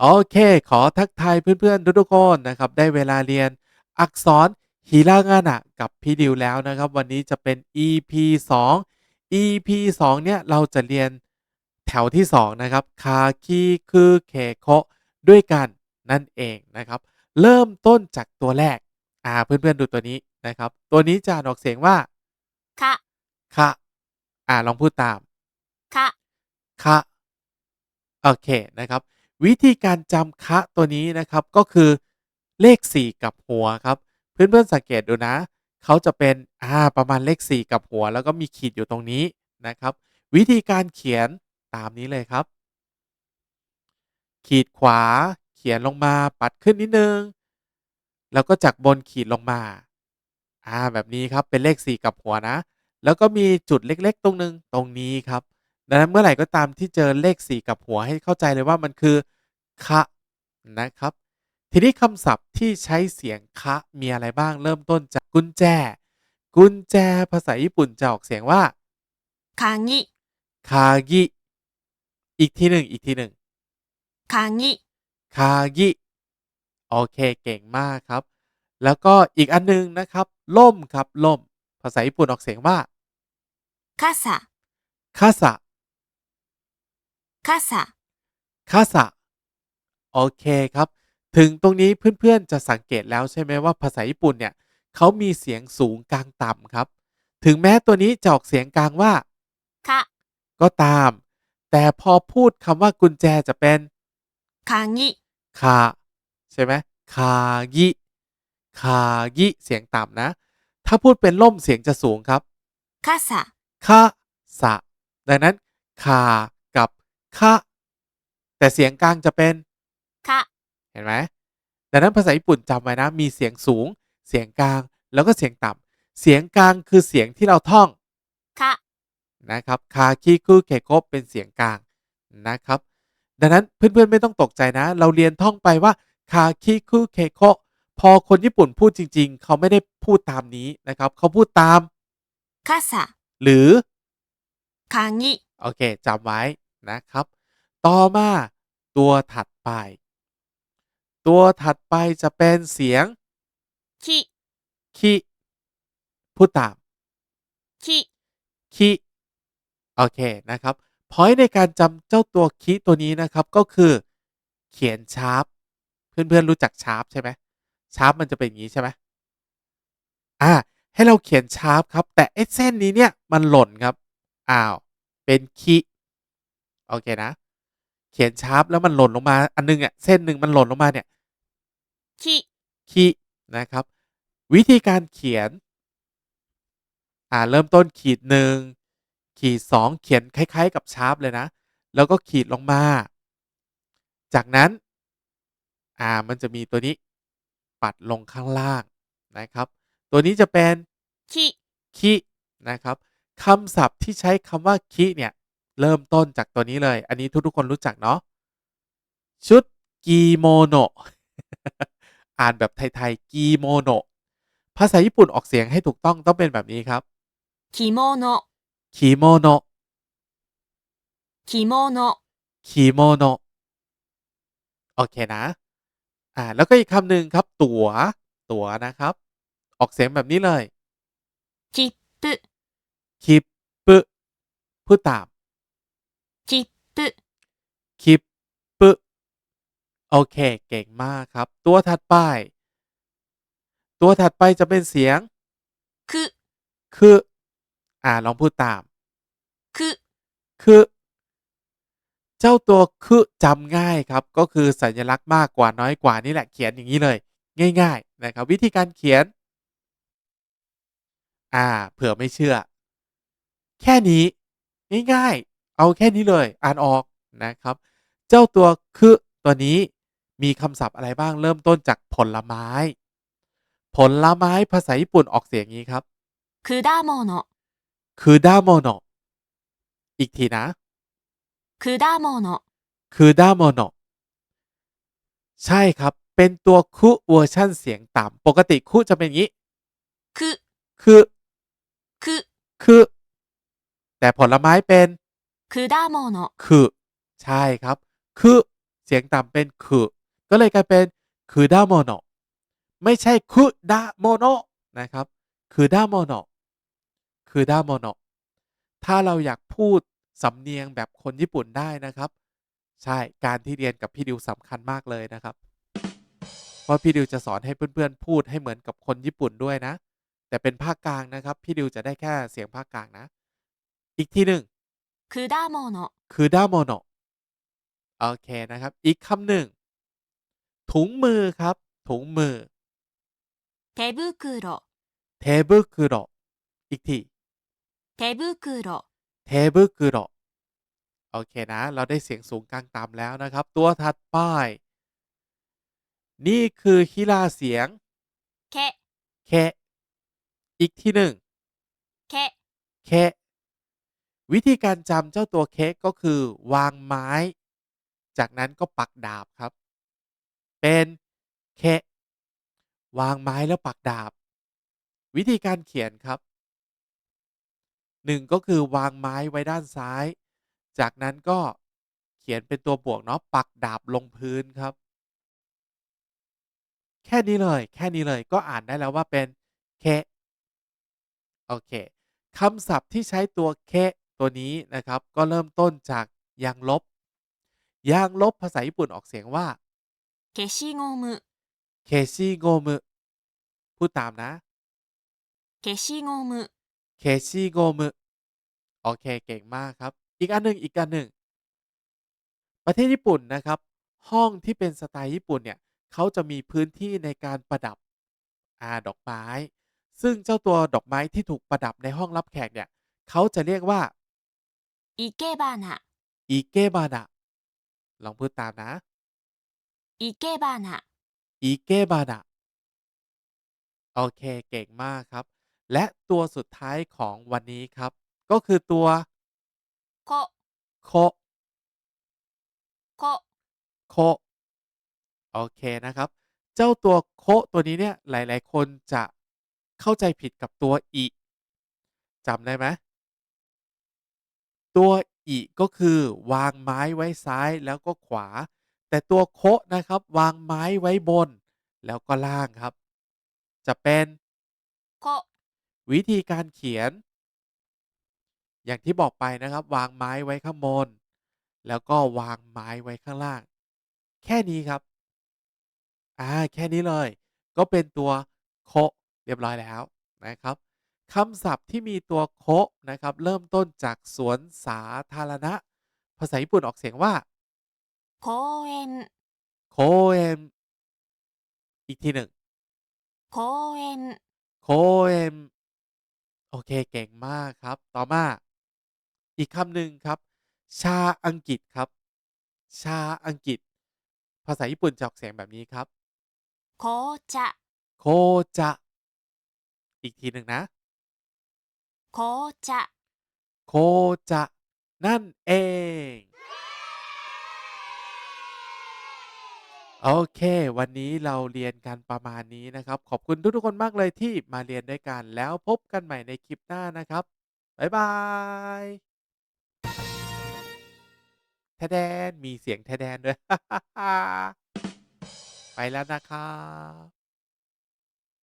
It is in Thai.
โอเค ขอทักทายเพื่อนๆทุกๆคนนะครับ ได้เวลาเรียนอักษรฮิรางานะกับพี่ดิวแล้วนะครับ วันนี้จะเป็น EP 2 EP 2 เนี่ย เราจะเรียนแถวที่ 2 นะครับ คาคิคือเคโคะด้วยกันนั่นเองนะครับ เริ่มต้นจากตัวแรก อ่า เพื่อนๆดูตัวนี้นะครับ ตัวนี้จะอ่านออกเสียงว่าか、คะอ่า ลองพูดตามか、คะโอเคนะครับ วิธีการจำคะตัวนี้นะครับก็คือเลข 4 กับหัวครับ เพื่อนๆสังเกตดูนะ เขาจะเป็นอ่าประมาณเลข 4 กับหัว แล้วก็มีขีดอยู่ตรงนี้นะครับ วิธีการเขียนตามนี้เลยครับ ขีดขวาเขียนลงมาปัดขึ้นนิดนึง แล้วก็จากบนขีดลงมาอ่าแบบนี้ครับเป็นเลข 4 กับหัวนะ แล้วก็มีจุดเล็กๆ ตรงนึงตรงนี้ครับดังนั้นเมื่อไหร่ก็ตามที่เจอเลข 4 กับหัวให้เข้าใจเลยว่ามันคือ คะนะครับ ทีนี้คำศัพท์ที่ใช้เสียงคะมีอะไรบ้างเริ่มต้นจากกุญแจ กุญแจภาษาญี่ปุ่นจะออกเสียงว่าคางิคางิอีกทีหนึ่งอีกทีหนึ่งคางิคางิโอเคเก่งมากครับ แล้วก็อีกอันนึงนะครับล่มครับล่ม ภาษาญี่ปุ่นออกเสียงว่าคาซาคาซาคาซาคาซา โอเคครับ ถึงตรงนี้เพื่อนๆจะสังเกตแล้วใช่ไหมว่าภาษาญี่ปุ่นเนี่ยเขามีเสียงสูงกลางต่ำครับ ถึงแม้ตัวนี้จะออกเสียงกลางว่าค่ะก็ตาม แต่พอพูดคำว่ากุญแจจะเป็นคางิคาใช่ไหมคางิคางิเสียงต่ำนะ ถ้าพูดเป็นล่มเสียงจะสูงครับคาสะคาสะดังนั้นคากับคะแต่เสียงกลางจะเป็น ค่ะ เห็นไหมดังนั้นภาษาญี่ปุ่นจำไว้นะ มีเสียงสูง เสียงกลาง แล้วก็เสียงต่ำเสียงกลางคือเสียงที่เราท่องค่ะนะครับ คาคิคุเคโคเป็นเสียงกลางนะครับ ดังนั้นเพื่อนๆไม่ต้องตกใจนะ เราเรียนท่องไปว่าคาคิคุเคโคพอคนญี่ปุ่นพูดจริง ๆ เขาไม่ได้พูดตามนี้นะครับ เขาพูดตามคาซาหรือคางิโอเคจำไว้นะครับ ต่อมาตัวถัดไป ตัวถัดไปจะเป็นเสียงき、คิพูดตามき、คิโอเคนะครับพอยในการจำเจ้าตัวคิตัวนี้นะครับก็คือ เขียนชาร์ปเพื่อนๆรู้จักชาร์ปใช่ไหมชาร์ปมันจะเป็นอย่างนี้ใช่ไหมอ่าให้เราเขียนชาร์ปครับ แต่ไอ้เส้นนี้เนี่ยมันหล่นครับอ้าวเป็นคิโอเคนะ เขียนชาร์ปแล้วมันหล่นลงมาอันนึงอะเส้นหนึ่งมันหล่นลงมาเนี่ย き、คินะครับ วิธีการเขียน อ่าเริ่มต้นขีดหนึ่งขีดสองเขียนคล้าย ๆ กับชาร์ปเลยนะ แล้วก็ขีดลงมา จากนั้น อ่ามันจะมีตัวนี้ปัดลงข้างล่างนะครับ ตัวนี้จะเป็นき、คินะครับคำศัพท์ที่ใช้คำว่าคิเนี่ย เริ่มต้นจากตัวนี้เลย อันนี้ทุกๆคนรู้จักเนาะชุดกิโมโนะ อ่านแบบไทยๆกิโมโนภาษาญี่ปุ่นออกเสียงให้ถูกต้องต้องเป็นแบบนี้ครับกิโมโนกิโมโนกิโมโนกิโมโนโอเคนะ อ่า แล้วก็อีกคำหนึ่งครับ ตั๋ว ตั๋วนะครับ ออกเสียงแบบนี้เลยคิปปุคิปปุพูดตามคิปปุคิป โอเค เก่งมากครับ ตัวถัดไป ตัวถัดไปจะเป็นเสียงく、คือ อ่า ลองพูดตามく、คือ เจ้าตัวคือจำง่ายครับ ก็คือสัญลักษณ์มากกว่าน้อยกว่านี่แหละเขียนอย่างนี้เลย ง่าย ๆ นะครับ วิธีการเขียน อ่า เผื่อไม่เชื่อ แค่นี้ ง่ายๆ เอาแค่นี้เลย อ่านออกนะครับ เจ้าตัวคือตัวนี้ มีคำศัพท์อะไรบ้างเริ่มต้นจากผลไม้ ผลไม้ภาษาญี่ปุ่นออกเสียงอย่างนี้ครับ 果物、 คือดาโมโนอีกทีนะ 果物、 คือดาโมโนใช่ครับ เป็นตัวคุเวอร์ชั่นเสียงต่ำ ปกติคุจะเป็นอย่างนี้ く、 คือ く、 คือ แต่ผลไม้เป็น 果物、 คือ ใช่ครับ คือ เสียงต่ำเป็นคือ ก็เลยกลายเป็นคือดาโมโนะไม่ใช่คุดาโมโนะนะครับคือดาโมโนะคือดาโมโนะถ้าเราอยากพูดสำเนียงแบบคนญี่ปุ่นได้นะครับ ใช่การที่เรียนกับพี่ดิวสำคัญมากเลยนะครับ เพราะพี่ดิวจะสอนให้เพื่อนๆพูดให้เหมือนกับคนญี่ปุ่นด้วยนะ แต่เป็นภาคกลางนะครับ พี่ดิวจะได้แค่เสียงภาคกลางนะ อีกทีหนึ่ง果物คือดาโมโนะโอเคนะครับ อีกคำหนึ่ง ถุงมือครับ ถุงมือ 手袋 เทบุคุโรอีกที 手袋 เทบุคุโรโอเคนะ เราได้เสียงสูงกลางต่ำแล้วนะครับ ตัวถัดไป นี่คือฮิลาเสียง け แคะอีกที่หนึ่ง け แคะวิธีการจำเจ้าตัวเค้กก็คือ วางไม้ จากนั้นก็ปักดาบครับ เป็นแคะวางไม้แล้วปักดาบ วิธีการเขียนครับหนึ่งก็คือวางไม้ไว้ด้านซ้าย จากนั้นก็เขียนเป็นตัวบวกเนาะปักดาบลงพื้นครับ แค่นี้เลยแค่นี้เลยก็อ่านได้แล้วว่าเป็นเคโอเคคำศัพท์ที่ใช้ตัวเคตัวนี้นะครับ ก็เริ่มต้นจากยางลบยางลบภาษาญี่ปุ่นออกเสียงว่า 消しゴム เคชิโงมุพูดตามนะ 消しゴム เคชิโงมุโอเคเก่งมากครับ อีกอันหนึ่งอีกอันหนึ่ง ประเทศญี่ปุ่นนะครับ ห้องที่เป็นสไตล์ญี่ปุ่นเนี่ยเขาจะมีพื้นที่ในการประดับอาดอกไม้ ซึ่งเจ้าตัวดอกไม้ที่ถูกประดับในห้องรับแขกเนี่ยเขาจะเรียกว่า 生け花 อิเกบานะลองพูดตามนะ 生け花 อิเกบานะโอเคเก่งมากครับ และตัวสุดท้ายของวันนี้ครับ ก็คือตัว こ โค こ โคโอเคนะครับ เจ้าตัวโคตัวนี้เนี่ยหลาย ๆ คนจะเข้าใจผิดกับตัวอิจำได้ไหมตัวอิก็คือวางไม้ไว้ซ้ายแล้วก็ขวา แต่ตัวโคะนะครับวางไม้ไว้บน แล้วก็ล่างครับ จะเป็นこวิธีการเขียน อย่างที่บอกไปนะครับ วางไม้ไว้ข้างบน แล้วก็วางไม้ไว้ข้างล่าง แค่นี้ครับ อ่า แค่นี้เลย ก็เป็นตัวโคะเรียบร้อยแล้วนะครับคำศัพท์ที่มีตัวโคะนะครับ เริ่มต้นจากสวนสาธารณะ ภาษาญี่ปุ่นออกเสียงว่า 公园 โคเอมอีกทีหนึ่ง 公园 โคเอมโอเคเก่งมากครับ ต่อมา อีกคำหนึ่งครับ ชาอังกฤษครับ ชาอังกฤษ ภาษาญี่ปุ่นจะออกเสียงแบบนี้ครับ 红茶 โคจะ อีกทีหนึ่งนะ 红茶 โคจะ นั่นเอง โอเค วันนี้เราเรียนกันประมาณนี้นะครับ ขอบคุณทุกๆคนมากเลยที่มาเรียนด้วยกัน แล้วพบกันใหม่ในคลิปหน้านะครับ บ๊ายบายแทแดน มีเสียงแทแดนด้วย ไปแล้วนะครับ